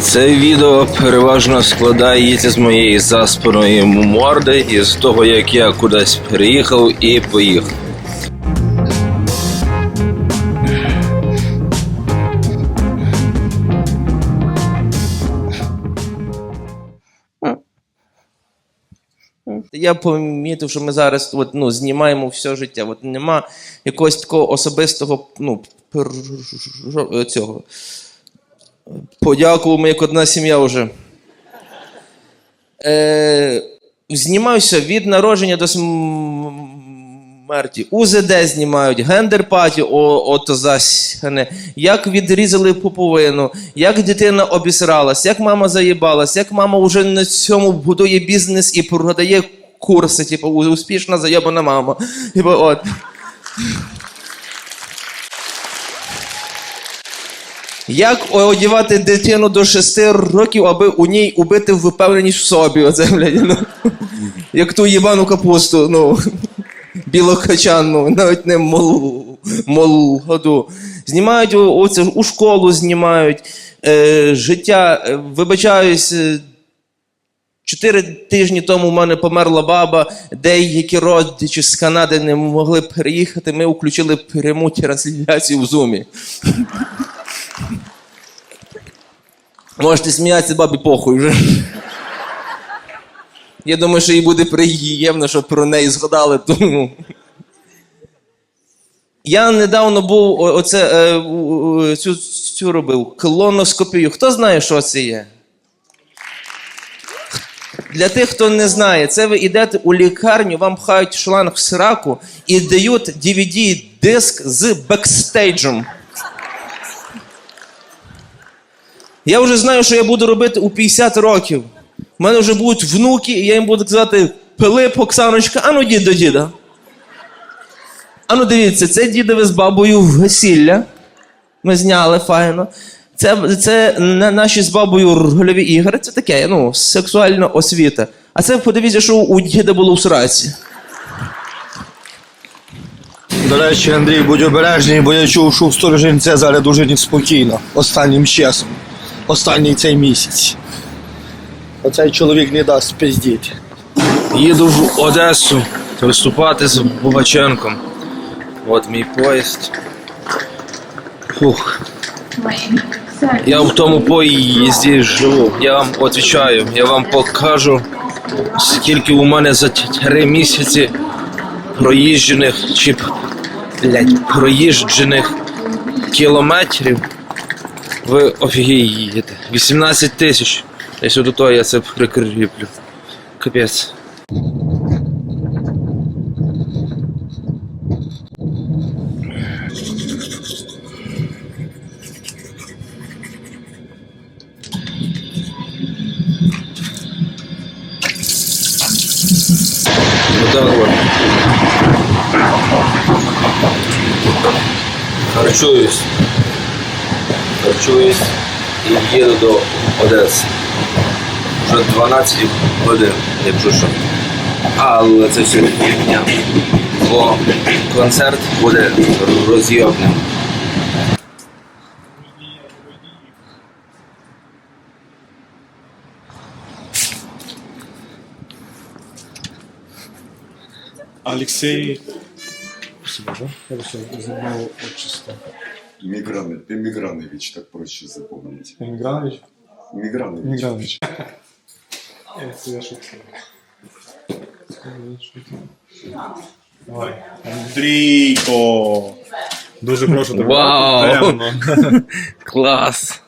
Це відео переважно складається з моєї заспаної морди і з того, як я кудись переїхав і поїхав. Я помітив, що ми зараз от, ну, знімаємо все життя. От нема якогось такого особистого ну, цього. Подякував, як одна сім'я вже. Е, знімався від народження до смерті. УЗД знімають, гендер-паті, ото засяне, як відрізали пуповину, як дитина обісралась, як мама заїбалась, як мама вже на цьому будує бізнес і продає курси, типу, успішна заєбана мама. Типу, от. Як одягати дитину до 6 років, аби у ній убити впевненість в собі? Оце, блядь, ну. Як ту їбану капусту, ну. Білокачанну, навіть не молоду. Знімають у, у, у школу знімають. Е, життя, е, вибачаюсь, е, Чотири тижні тому в мене померла баба, деякі родичі з Канади не могли переїхати. Ми включили пряму трансляцію в зумі. Можете сміятися, бабі похуй вже. Я думаю, що їй буде приємно, що про неї згадали. Тому. Я недавно був оце, е, цю, цю робив колоноскопію. Хто знає, що це є? Для тих, хто не знає, це ви йдете у лікарню, вам пхають шланг в сраку і дають DVD-диск з бекстейджем. Я вже знаю, що я буду робити у 50 років. У мене вже будуть внуки, і я їм буду казати: Пилип, Оксаночка, ану дід до діда. Ану дивіться, це дідове з бабою в весілля. Ми зняли файно. Це, це наші з бабою рольові ігри. Це таке, ну, сексуальна освіта. А це подивіться, що у діда було в сраці. До речі, Андрій, будь обережний, бо я чув, що в Сторожинці зараз дуже неспокійно. Останнім часом. Останній цей місяць. Оцей чоловік не дасть пиздіти. Їду в Одесу виступати з Богаченком. От мій поїзд. Фух. Я в тому поїзді живу. Я вам відповідаю, я вам покажу, скільки у мене за три місяці проїжджених чи блядь, проїжджених кілометрів. Ви офігієте. 18 тисяч. Я сюди то я це прикріплю. Капець. Отак от. Харчуюсь. Харчуюсь і їду до Одеси. Вже 12 годин, якщо що. Але це все фігня. Бо концерт буде роз'єбним. Алексей... Спасибо, да? Хорошо, забыл отчество. Миграны, Эмигранович, так проще запомнить. Эмигранович? Мигранович. Эмигранович. Это я шутка. Давай. Андрійко! Дуже прошу тебе. Вау! Темно. Клас!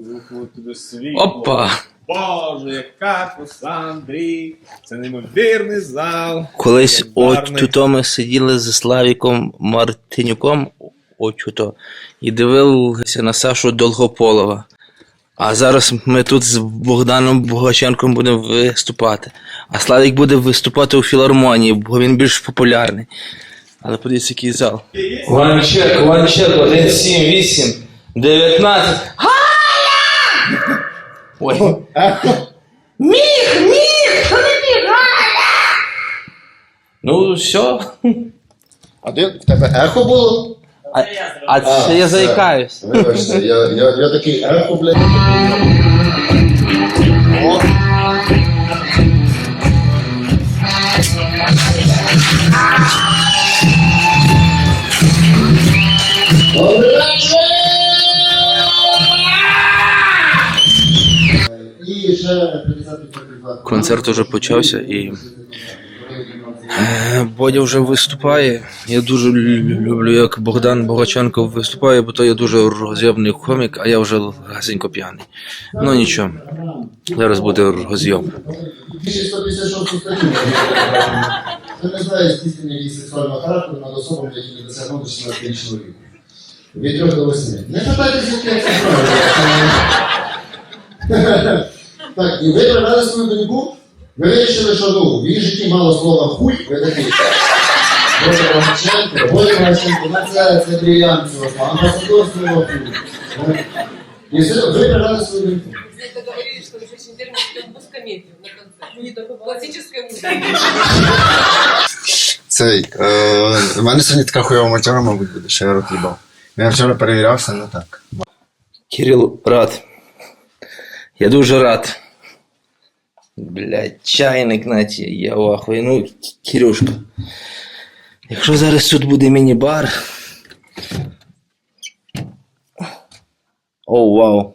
Звук тобі світло. Опа! Боже, яка краса, Андрій! Це неймовірний зал. Колись Легендарний. от ми сиділи з Славіком Мартинюком очуто і дивилися на Сашу Долгополова. А зараз ми тут з Богданом Богаченком будемо виступати. А Славік буде виступати у філармонії, бо він більш популярний. Але подивіться, який зал. Ванчек, ванчек, 1, 7, 8, 19. Галя! Ой. Міг, міг, що не бігає! Ну, все. А ти в тебе ехо було? А, а це я заїкаюсь. Вибачте, я, я, я такий ехо, блядь. О. Концерт уже почався і е, Бодя вже виступає. Я дуже люблю, як Богдан Богаченко виступає, бо то я дуже роз'ємний комік, а я вже гасенько п'яний. Ну нічого, зараз буде розйом. 1156 статтю. Це не знає здійснення її сексуального характеру над особами, які не досягнути 16 чоловік. Від 3 до 8. Не питайтеся, як це правильно. Так, і ви привели свою доньку, ви вирішили, що ну, в її житті мало слова хуй, ви такий. Боже Ващенко, Боже Ващенко, це, це бриллиант цього, амбасадор свого хуй. І все, ви привели свою доньку. Что уже на концерт. Классическая музыка. Цей, е, у мене сьогодні така хуйова мотора, мабуть, буде, що я рот їбав. Я вчора перевірявся, не так. Кирил, рад. Я дуже рад. Блядь, чайник наті, я в ахуї. Ну, Кирюшка. Якщо зараз тут буде міні-бар. О, вау.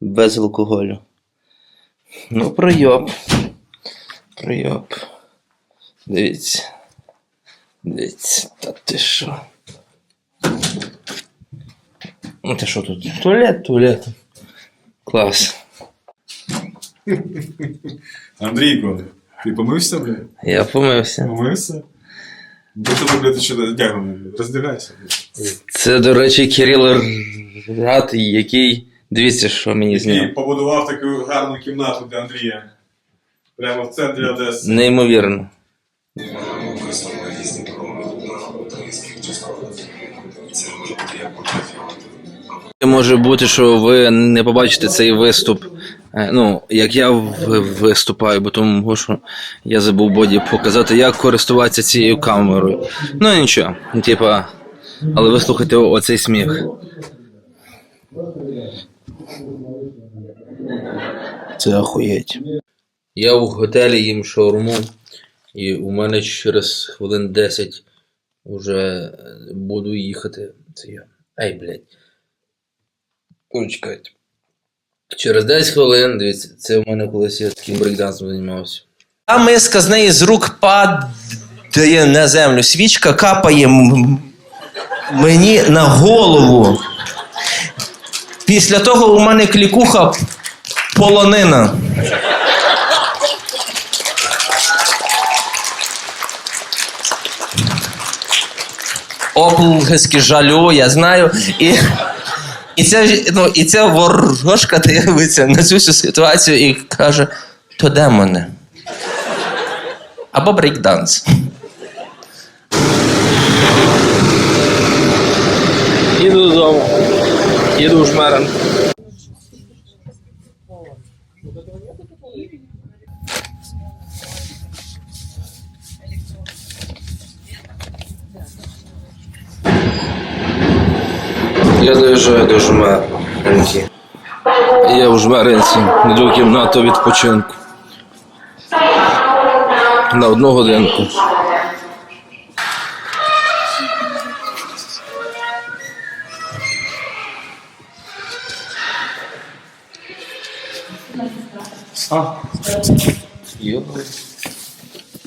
Без алкоголю. Ну, пройоб. Пройоб. Дивіться. Дивіться, та ти що? Ну ти що тут? Туалет, туалет. Клас. Андрійко, ти помився, блядь? Я помився. Помився? До тебе, блядь, ти що одягнений? Роздягайся. Це, до речі, Кирил Рад, який. Дивіться, що мені зняв. побудував таку гарну кімнату для Андрія. Прямо в центрі Одеси. Неймовірно. Може бути, що ви не побачите цей виступ. Е, Ну, як я виступаю, бо тому що я забув Боді показати, як користуватися цією камерою. Ну нічого, типа, але ви слухайте оцей сміх. Це охуєть. Я в готелі їм шаурму, і у мене через хвилин 10 вже буду їхати. Це я. Ай, блядь. Почекайте. Через 10 хвилин, дивіться, це у мене колись я таким брейкдансом займався. А миска з неї з рук падає на землю. Свічка капає м- мені на голову. Після того у мене клікуха полонина. Оплески жалю, я знаю. І, і, ця, ну, і ця ворожка дивиться на цю всю ситуацію і каже: то демони. Або брейкданс. Їду додому. Їду в Жмерин. Я доїжджаю до Жмеринки. Я в Жмеринці йду в кімнату відпочинку. На одну годинку. А.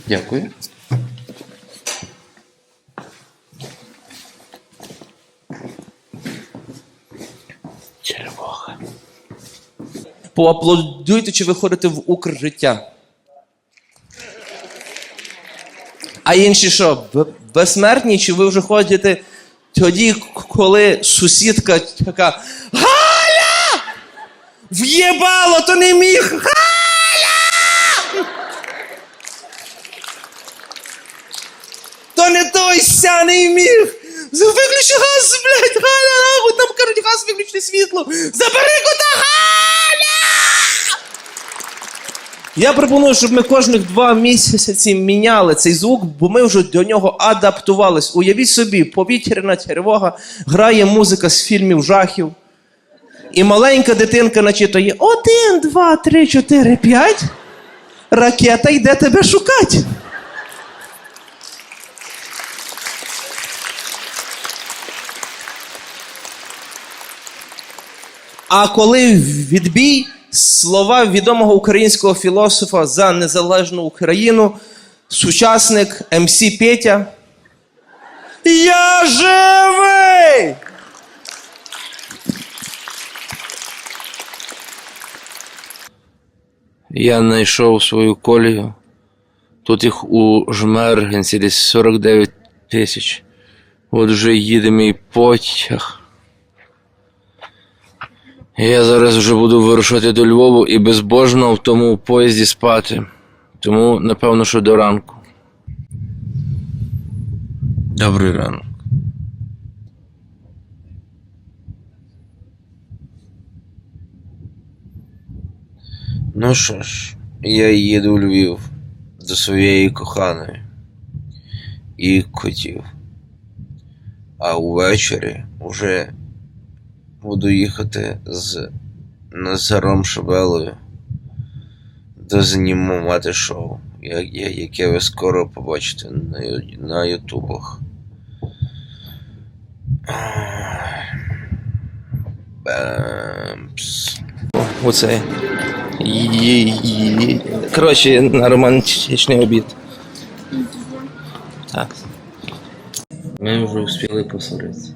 Дякую. Поаплодуйте, чи ви ходите в Укржиття. А інші що, безсмертні, чи ви вже ходите тоді, коли сусідка така Галя! В'єбало, то не міг! Галя! То не той ся не міг! Виключи газ, блядь, Галя, нахуй, там, коротше, газ виключи світло! Забери кота Галя! Я пропоную, щоб ми кожних два місяці міняли цей звук, бо ми вже до нього адаптувались. Уявіть собі, повітряна тривога, грає музика з фільмів жахів. І маленька дитинка начитує один, два, три, чотири, п'ять. Ракета йде тебе шукати. А коли відбій слова відомого українського філософа за незалежну Україну, сучасник МС Петя. Я живий! Я знайшов свою колію. Тут їх у Жмергенці десь 49 тисяч. От вже їде мій потяг. Я зараз вже буду вирушати до Львову і безбожно в тому поїзді спати. Тому, напевно, що до ранку. Добрий ранок. Ну що ж, я їду у Львів до своєї коханої і котів. А увечері вже буду їхати з Назаром Шабелою дознімувати шоу, яке ви скоро побачите на, Ютубах. Бемпс. Оце. Коротше, на романтичний обід. Так. Ми вже успіли посоритися.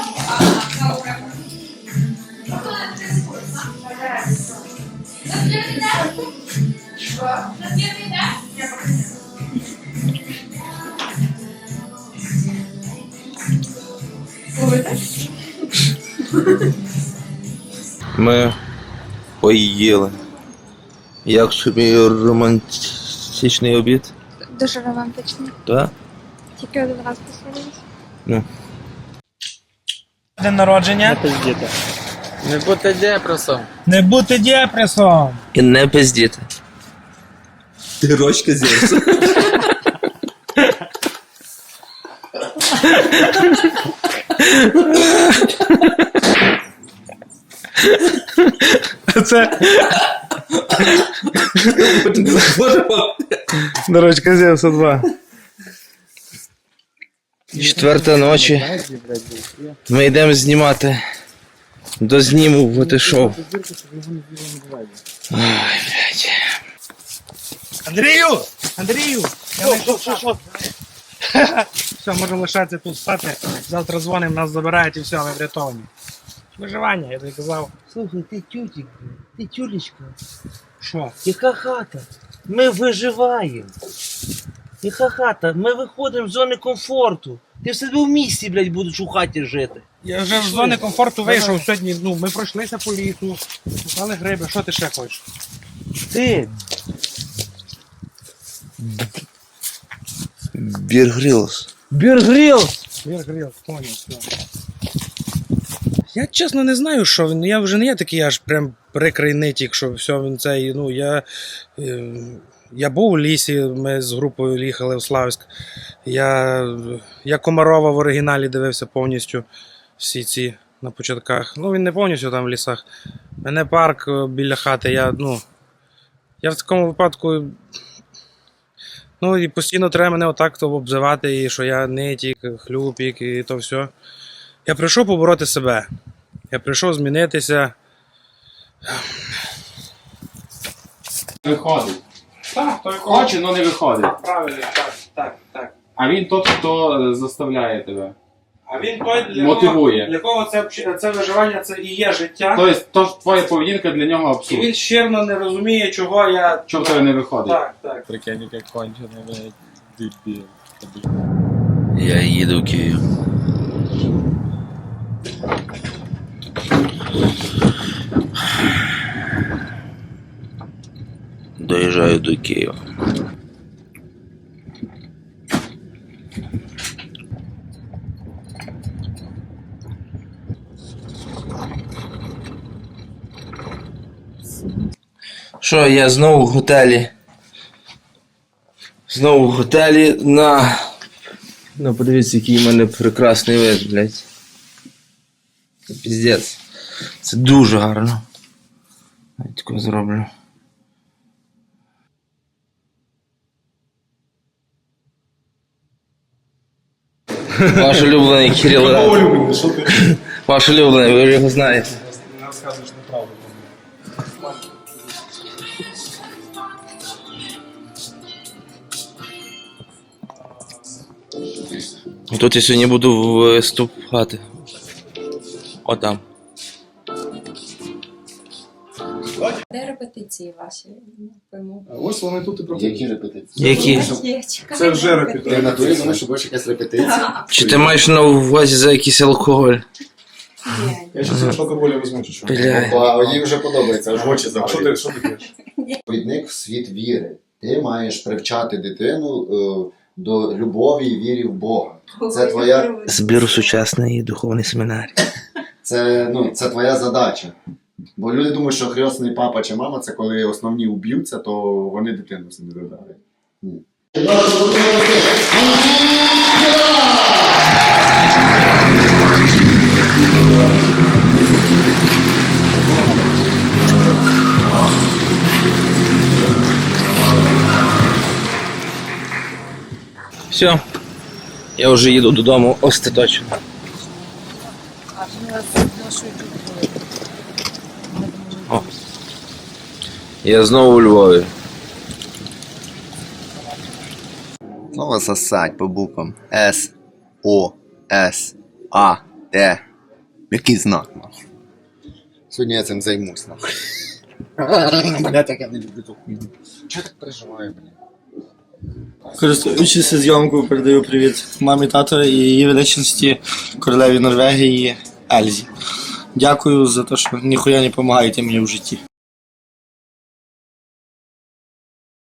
Ми поїли. Як тобі романтичний обід? Дуже романтично. Так? Тільки один раз посварилися. Ну. День народження. Не бути депресом. Не бути депресом. І не пиздіти. Ти рочка з'явився. Це дорожка Зевса 2. Четверта ночі. Ми йдемо знімати. До зніму в шоу. Ай, блядь. Андрію! Андрію! Я знайшов, що, що? Все, можемо лишатися тут спати. Завтра дзвонимо, нас забирають і все, ми врятовані. Виживання, я тобі казав. Слухай, ти тютік, ти тюлечка. Що? Яка хата? Ми виживаємо. Яка хата? Ми виходимо з зони комфорту. Ти в себе в місті, блядь, будеш у хаті жити. Я вже з зони комфорту вийшов сьогодні. Ну, ми пройшлися по лісу, шукали гриби. Що ти ще хочеш? Ти. Біргрілс. Біргрілс! Вір грів, поняв, все. Я чесно не знаю, що він. Я вже не є такий аж прям прикрий нитік, що все він цей. Ну, я, е, я був у лісі, ми з групою їхали в Славськ. Я, я Комарова в оригіналі дивився повністю всі ці на початках. Ну, він не повністю там в лісах. Мене парк е, біля хати. Я, ну, я в такому випадку. Ну і постійно треба мене отак то обзивати, і що я нитік, хлюпік і то все. Я прийшов побороти себе. Я прийшов змінитися. Виходить. Так, той хоче, але не виходить. Правильно, так, так, так. А він тот, хто е, заставляє тебе. А він той, для Мотивує. Кого, для кого це, це виживання це і є життя. Тобто, то ж твоя поведінка для нього І він щирно не розуміє, чого я. Чого в тебе не виходить? Так, так. Прикинь, яке кончене, блядь, дебіл. Я їду в Київ. Доїжджаю до Києва. Що, я знову в готелі. Знову в готелі на Ну, подивіться, який в мене прекрасний вид, блядь. Це піздець. Це дуже гарно. Я таке зроблю. Ваш улюблений Кирил. улюблений, що ти? Ваш улюблений, ви ж його знаєте. Тут я сьогодні буду виступати. Отам. Де репетиції ваші? Ось вони тут і проходять. Які репетиції? Які? Це вже Ти в репетиція. натурі думаєш, що будеш якась репетиція? Чи ти маєш на увазі за якийсь алкоголь? Я ще щас алкоголя візьму чи що. Бля. Їй вже подобається, аж очі А що ти, що ти п'єш? Провідник в світ віри. Ти маєш привчати дитину е, до любові і вірі в Бога. Це твоя, Збір сучасної духовної семінарії. це, ну, це твоя задача. Бо люди думають, що хресний папа чи мама це коли основні уб'ються, то вони дитину собі додають. Ні. Все. Я вже їду додому остаточно. О. Я знову у Львові. Слово сосать по буквам С, О, С, А, Т. Який знак, нахуй? Сьогодні я цим займусь. нахуй. Я не люблю. Чого так переживаю, блін? Користуючись зйомкою, передаю привіт мамі тато і її величності королеві Норвегії Ельзі. Дякую за те, що ніхуя не допомагаєте мені в житті.